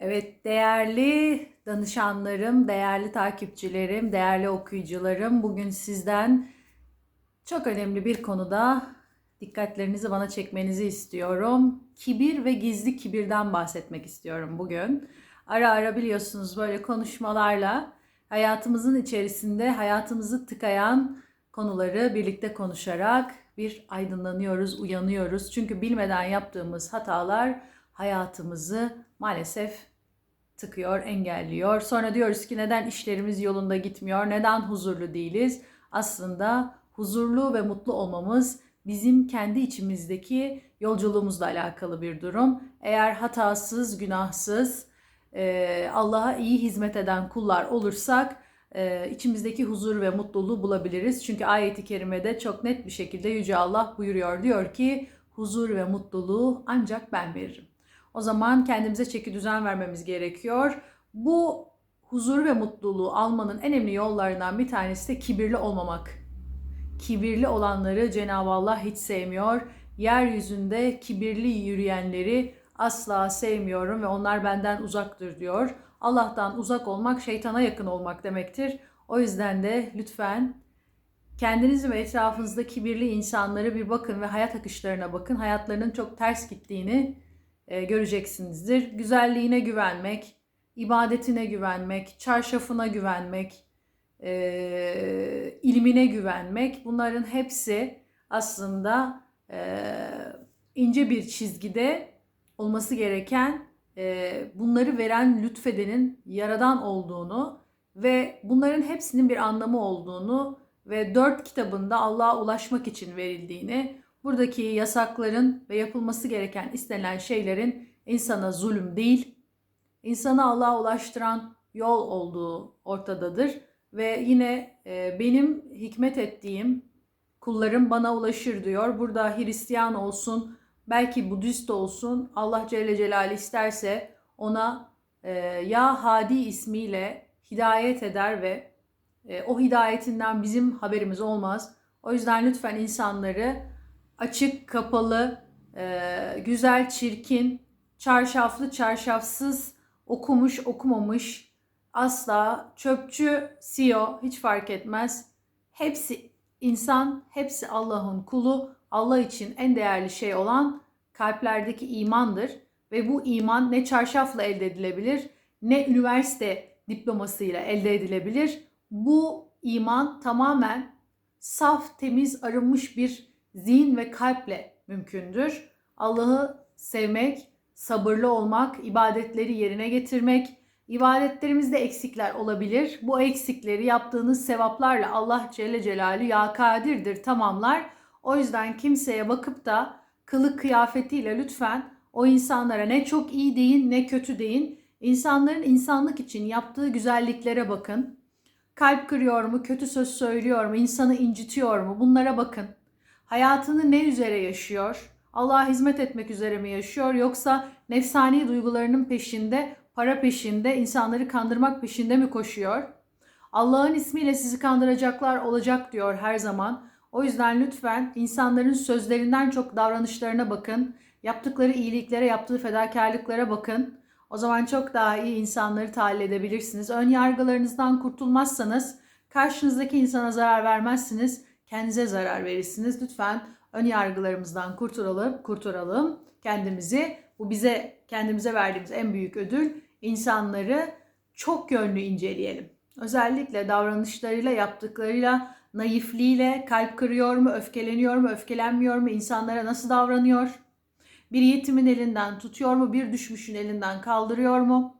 Evet değerli danışanlarım, değerli takipçilerim, değerli okuyucularım bugün sizden çok önemli bir konuda dikkatlerinizi bana çekmenizi istiyorum. Kibir ve gizli kibirden bahsetmek istiyorum bugün. Ara ara biliyorsunuz böyle konuşmalarla hayatımızın içerisinde hayatımızı tıkayan konuları birlikte konuşarak bir aydınlanıyoruz, uyanıyoruz. Çünkü bilmeden yaptığımız hatalar hayatımızı maalesef tıkıyor, engelliyor. Sonra diyoruz ki neden işlerimiz yolunda gitmiyor, neden huzurlu değiliz? Aslında huzurlu ve mutlu olmamız bizim kendi içimizdeki yolculuğumuzla alakalı bir durum. Eğer hatasız, günahsız, e, Allah'a iyi hizmet eden kullar olursak e, içimizdeki huzur ve mutluluğu bulabiliriz. Çünkü ayeti kerimede çok net bir şekilde Yüce Allah buyuruyor. Diyor ki huzur ve mutluluğu ancak ben veririm. O zaman kendimize çeki düzen vermemiz gerekiyor. Bu huzur ve mutluluğu almanın en önemli yollarından bir tanesi de kibirli olmamak. Kibirli olanları Cenab-ı Allah hiç sevmiyor. Yeryüzünde kibirli yürüyenleri asla sevmiyorum ve onlar benden uzaktır diyor. Allah'tan uzak olmak şeytana yakın olmak demektir. O yüzden de lütfen kendinizi ve etrafınızda kibirli insanları bir bakın ve hayat akışlarına bakın. Hayatlarının çok ters gittiğini e, göreceksinizdir. Güzelliğine güvenmek, ibadetine güvenmek, çarşafına güvenmek, e, ilmine güvenmek bunların hepsi aslında e, ince bir çizgide olması gereken e, bunları veren lütfedenin yaradan olduğunu ve bunların hepsinin bir anlamı olduğunu ve dört kitabında Allah'a ulaşmak için verildiğini buradaki yasakların ve yapılması gereken istenilen şeylerin insana zulüm değil, insanı Allah'a ulaştıran yol olduğu ortadadır. Ve yine e, benim hikmet ettiğim kullarım bana ulaşır diyor. Burada Hristiyan olsun, belki Budist olsun Allah Celle Celaluhu isterse ona e, Ya Hadi ismiyle hidayet eder ve e, o hidayetinden bizim haberimiz olmaz. O yüzden lütfen insanları açık, kapalı, e, güzel, çirkin, çarşaflı, çarşafsız, okumuş, okumamış, asla çöpçü, CEO hiç fark etmez. Hepsi insan, hepsi Allah'ın kulu. Allah için en değerli şey olan kalplerdeki imandır ve bu iman ne çarşafla elde edilebilir ne üniversite diplomasıyla elde edilebilir. Bu iman tamamen saf, temiz, arınmış bir zihin ve kalple mümkündür. Allah'ı sevmek, sabırlı olmak, ibadetleri yerine getirmek, ibadetlerimizde eksikler olabilir. Bu eksikleri yaptığınız sevaplarla Allah Celle Celaluhu ya kadirdir tamamlar. O yüzden kimseye bakıp da kılık kıyafetiyle lütfen o insanlara ne çok iyi deyin ne kötü deyin. İnsanların insanlık için yaptığı güzelliklere bakın. Kalp kırıyor mu, kötü söz söylüyor mu, insanı incitiyor mu bunlara bakın. Hayatını ne üzere yaşıyor? Allah'a hizmet etmek üzere mi yaşıyor yoksa nefsani duygularının peşinde, para peşinde, insanları kandırmak peşinde mi koşuyor? Allah'ın ismiyle sizi kandıracaklar olacak diyor her zaman. O yüzden lütfen insanların sözlerinden çok davranışlarına bakın. Yaptıkları iyiliklere, yaptığı fedakarlıklara bakın. O zaman çok daha iyi insanları tahlil edebilirsiniz. Ön yargılarınızdan kurtulmazsanız karşınızdaki insana zarar vermezsiniz. Kendinize zarar verirsiniz. Lütfen ön yargılarımızdan kurtulalım, kurtaralım kendimizi. Bu bize kendimize verdiğimiz en büyük ödül. İnsanları çok yönlü inceleyelim. Özellikle davranışlarıyla, yaptıklarıyla, naifliğiyle kalp kırıyor mu, öfkeleniyor mu, öfkelenmiyor mu, insanlara nasıl davranıyor? Bir yetimin elinden tutuyor mu, bir düşmüşün elinden kaldırıyor mu?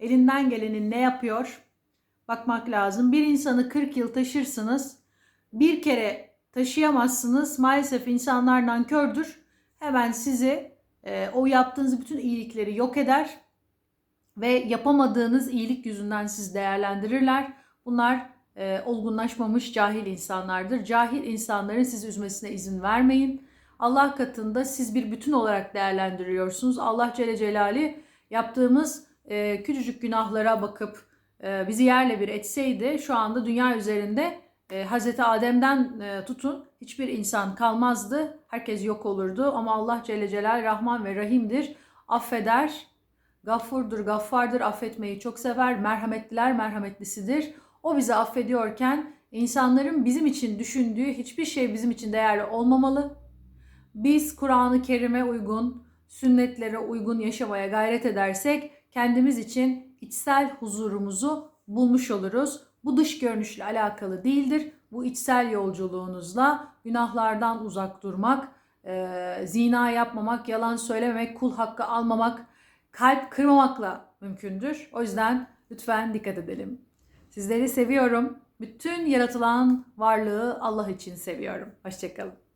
Elinden gelenin ne yapıyor? Bakmak lazım. Bir insanı 40 yıl taşırsınız. Bir kere taşıyamazsınız. Maalesef insanlar nankördür. Hemen sizi e, o yaptığınız bütün iyilikleri yok eder ve yapamadığınız iyilik yüzünden siz değerlendirirler. Bunlar e, olgunlaşmamış cahil insanlardır. Cahil insanların sizi üzmesine izin vermeyin. Allah katında siz bir bütün olarak değerlendiriyorsunuz. Allah Celle Celali yaptığımız e, küçücük günahlara bakıp e, bizi yerle bir etseydi şu anda dünya üzerinde e, Hazreti Adem'den e, tutun hiçbir insan kalmazdı. Herkes yok olurdu ama Allah Celle Celal Rahman ve Rahim'dir. Affeder Gaffurdur, gaffardır, affetmeyi çok sever. Merhametliler, merhametlisidir. O bizi affediyorken insanların bizim için düşündüğü hiçbir şey bizim için değerli olmamalı. Biz Kur'an-ı Kerim'e uygun, sünnetlere uygun yaşamaya gayret edersek kendimiz için içsel huzurumuzu bulmuş oluruz. Bu dış görünüşle alakalı değildir. Bu içsel yolculuğunuzla günahlardan uzak durmak, e, zina yapmamak, yalan söylememek, kul hakkı almamak, kalp kırmamakla mümkündür. O yüzden lütfen dikkat edelim. Sizleri seviyorum. Bütün yaratılan varlığı Allah için seviyorum. Hoşçakalın.